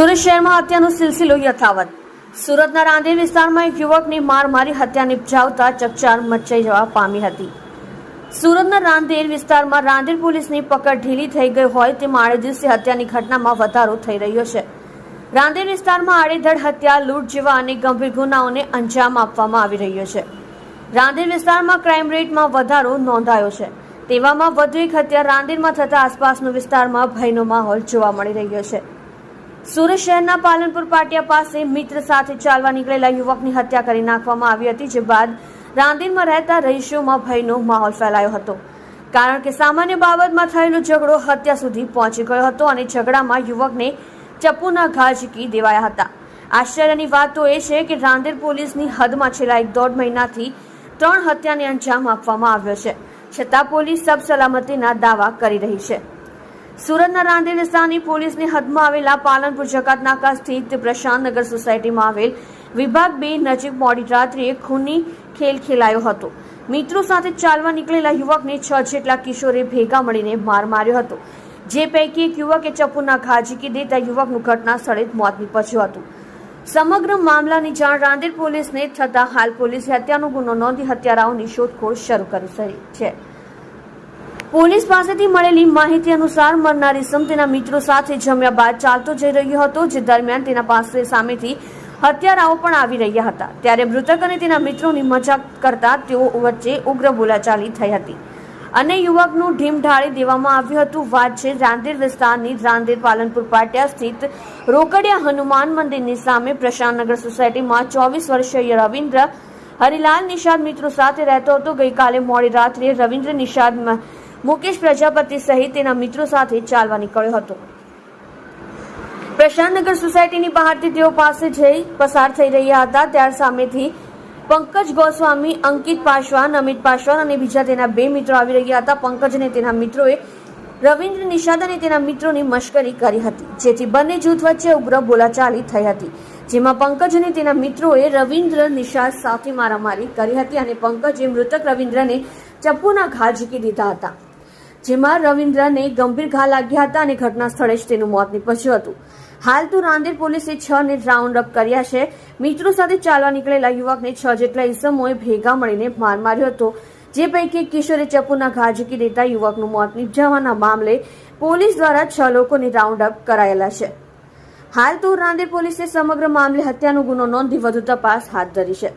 સુરત શહેરમાં હત્યાનો સિલસિલો યથાવત. સુરતના રાંદેર વિસ્તારમાં એક યુવકની માર મારી હત્યા નિપજાવતા ચકચાર મચાઈ જવા પામી હતી. સુરતના રાંદેર વિસ્તારમાં રાંદેર પોલીસની પકડ ઢીલી થઈ ગઈ હોય તેમ આડે દિવસે હત્યાની ઘટનામાં વધારો થઈ રહ્યો છે. રાંદેર વિસ્તારમાં આડેધડ હત્યા, લૂંટ જેવા અનેક ગંભીર ગુનાઓને અંજામ આપવામાં આવી રહ્યો છે. રાંદેર વિસ્તારમાં ક્રાઇમ રેટમાં વધારો નોંધાયો છે. તેવામાં વધુ એક હત્યા રાંદેરમાં થતા આસપાસનો વિસ્તારમાં ભયનો માહોલ જોવા મળી રહ્યો છે. સુરત શહેરના પાલનપુર પાટિયા પાસે મિત્ર સાથે ચાલવા નીકળેલા યુવકની હત્યા કરી નાખવામાં આવી હતી, જે બાદ રાંદેરમાં રહેતા રહીશોમાં ભયનો માહોલ ફેલાયો હતો. કારણ કે સામાન્ય બાબતમાં થયેલો ઝઘડો હત્યા સુધી પહોંચી ગયો હતો અને ઝઘડામાં યુવકને ચપ્પુના ઘા ઝીકી દેવાયા હતા. આશ્ચર્યની વાત તો એ છે કે રાંદેર પોલીસની હદમાં છેલ્લા એક દોઢ મહિનાથી ત્રણ હત્યાને અંજામ આપવામાં આવ્યો છે. છતાં પોલીસ સબ સલામતીના દાવા કરી રહી છે. સુરતના રાંદેર વિસ્તારની પોલીસની હદમાં આવેલા પાલનપુર જકાત નાકા સ્થિત પ્રશાંતનગર સોસાયટીમાં આવેલ વિભાગ બે નજીક મોડી રાત્રિએ ખૂની ખેલ ખેલાયો હતો. મિત્રો સાથે ચાલવા નીકળેલા યુવકને છ જેટલા કિશોરે ભેગા મળીને માર માર્યો હતો. જે પૈકી એક યુવકે ચપ્પુના ઘા ઝીકી દેતા યુવકનું ઘટના સ્થળે જ મોત નીપજ્યું હતું. સમગ્ર મામલાની જાણ રાંદેર પોલીસને થતા હાલ પોલીસે હત્યાનો ગુનો નોંધી હત્યારાઓની શોધખોળ શરૂ કરી છે. પોલીસ પાસેથી મળેલી માહિતી અનુસાર મરનાર ઇસમ તેના મિત્રો સાથે જમ્યા બાદ ચાલતો જઈ રહ્યો હતો, જે દરમિયાન તેના પાસે સામેથી હત્યારાઓ પણ આવી રહ્યા હતા. ત્યારે મૃતક અને તેના મિત્રોની મજાક કરતા તેઓ વચ્ચે ઉગ્ર બોલાચાલી થઈ હતી. અને યુવકનું ઢીમ ઢાળી દેવામાં આવ્યું હતું. વાત છે રાંદેર વિસ્તારની રાંદેર પાલનપુર પાટિયા સ્થિત રોકડિયા હનુમાન મંદિરની સામે પ્રશાંતનગર સોસાયટીમાં ચોવીસ વર્ષીય રવિન્દ્ર હરિલાલ નિષાદ મિત્રો સાથે રહેતો હતો. ગઈકાલે મોડી રાત્રે રવિન્દ્ર નિષાદ મુકેશ પ્રજાપતિ સહિત તેના મિત્રો સાથે ચાલવા નીકળ્યો હતો. પ્રશાંતનગર સોસાયટીની બહારથી તેઓ પાસે જઈ પસાર થઈ રહ્યા હતા. ત્યાર સામેથી પંકજ ગોસ્વામી, અંકિત પાસવાન, અમિત પાસવાન અને બીજા તેના બે મિત્રો આવી રહ્યા હતા. પંકજ અને તેના મિત્રોએ રવિન્દ્ર નિષાદ અને તેના મિત્રોની મશ્કરી કરી હતી, જેથી બંને જૂથ વચ્ચે ઉગ્ર બોલાચાલી થઈ હતી, જેમાં પંકજ અને તેના મિત્રોએ રવિન્દ્ર નિષાદ સાથે મારામારી કરી હતી અને પંકજે મૃતક રવિન્દ્રને ચપ્પુના ઘા ઝીકી દીધા હતા. જેમાં રવિન્દ્રને ગંભીર ઘા લાગ્યા હતા અને ઘટના સ્થળે જ તેનું મોત નીપજ્યું હતું. હાલ તો રાંદેર પોલીસે છ ને રાઉન્ડ અપ કર્યા છે. મિત્રો સાથે ચાલવા નીકળેલા યુવકને છ જેટલા ઈસમોએ ભેગા મળીને માર માર્યો હતો. જે પૈકી કિશોરે ચપ્પુના ઘા ઝીકી દેતા યુવકનું મોત નીપજાવાના મામલે પોલીસ દ્વારા છ લોકોને રાઉન્ડ અપ કરાયેલા છે. હાલ તો રાંદેર પોલીસે સમગ્ર મામલે હત્યાનો ગુનો નોંધી વધુ તપાસ હાથ ધરી છે.